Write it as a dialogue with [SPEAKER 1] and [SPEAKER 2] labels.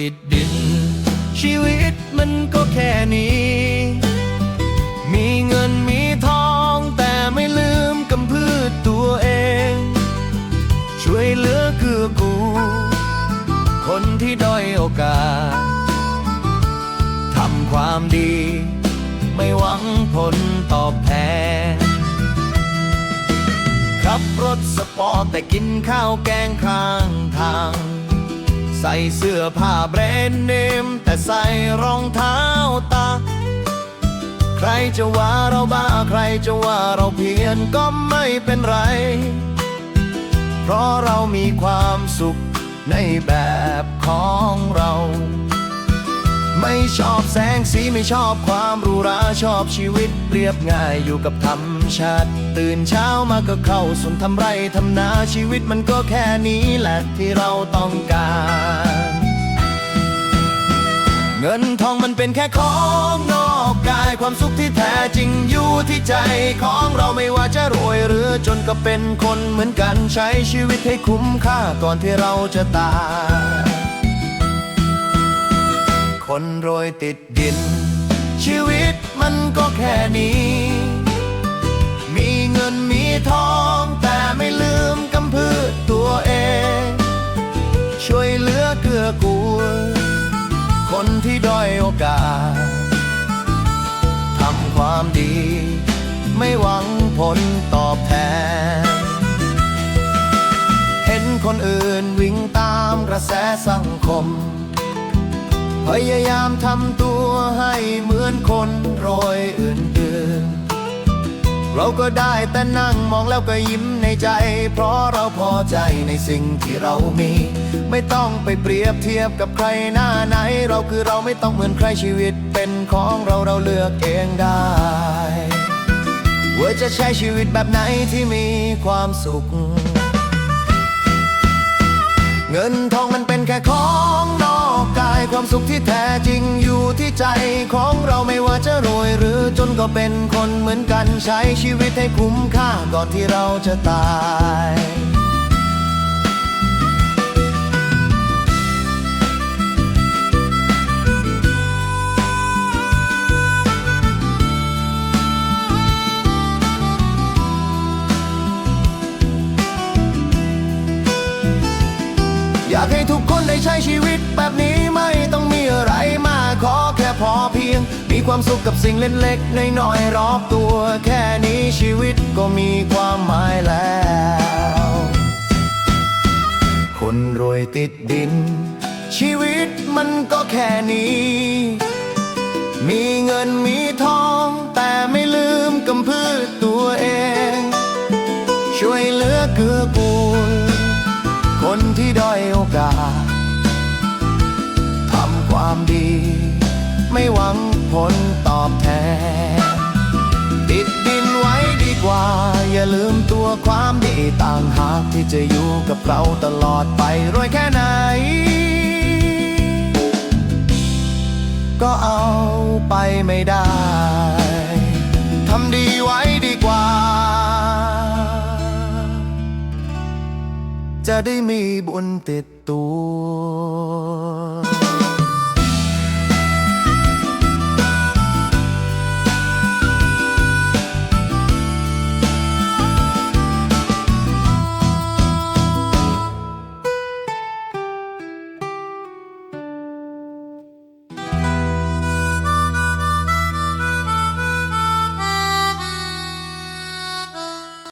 [SPEAKER 1] ติดดิน ชีวิตมันก็แค่นี้ มีเงินมีทองแต่ไม่ลืมกำพืชตัวเอง ช่วยเหลือเกื้อกูลคนที่ด้อยโอกาสทำความดี ไม่หวังผลตอบแทนขับรถสปอร์ตแต่กินข้าวแกงขา ใส่เสื้อผ้าแบรนด์เนม แต่ใส่รองเท้าตา ใครจะว่าเราบ้าใครจะว่าเราเพี้ยนก็ไม่เป็นไร เพราะเรามีความสุขในแบบของเรา ไม่ชอบแสงสีไม่ชอบความรูหราชอบชีวิตเรียบง่ายอยู่กับธรรมชาติ ตื่นเช้ามาก็เข้าสวนทำไรทำนาชีวิตมันก็แค่นี้แหละที่เราต้องการ เงินทองมันเป็นแค่ของนอกกายความสุขที่แท้จริงอยู่ที่ใจของเราไม่ว่าจะรวยหรือจนก็เป็นคนเหมือนกันใช้ชีวิตให้คุ้มค่าก่อนที่เราจะตาย คนโรยติดดิน ชีวิตมันก็แค่นี้ มีเงินมีทองแต่ไม่ลืมกำพืชตัวเอง ช่วยเหลือเกื้อกูล คนที่ด้อยโอกาสทำความดี ไม่หวังผลตอบแทน เห็นคนอื่นวิ่งตามกระแสสังคม พยายามทำตัวให้เหมือนคนโรยอื่นๆเราก็ได้แต่นั่งมองแล้วก็ยิ้มในใจ เพราะเราพอใจในสิ่งที่เรามี ไม่ต้องไปเปรียบเทียบกับใครหน้าไหน เราคือเราไม่ต้องเหมือนใครชีวิตเป็นของเราเราเลือกเองได้ว่าจะใช้ชีวิตแบบไหนที่มีความสุข เงินทองมันเป็นแค่ของนอกกายความสุขที่แท้จริงอยู่ที่ใจของเราไม่ว่าจะรวยหรือจนก็เป็นคนเหมือนกันใช้ชีวิตให้คุ้มค่าก่อนที่เราจะตายากให้ทุกคนได้ใช้ชีวิตแบบนี้ไม่ต้องมีอะไรมากขอแค่พอเพียง มีความสุขกับสิ่งเล็กๆน้อยๆรอบตัว แค่นี้ชีวิตก็มีความหมายแล้ว คนรวยติดดิน ชีวิตมันก็แค่นี้ มีเงินมีทอง แต่ไม่ลืมกำพืชตัวเอง ช่วยเหลือเกื้อกูล คนที่ด้อยโอกาสทำความดี ไม่หวังผลตอบแทน ติดดินไว้ดีกว่า อย่าลืมตัวความดีต่างหากที่จะอยู่กับเราตลอดไปรวยแค่ไหน ก็เอาไปไม่ได้ ได้มีบุญติดตัว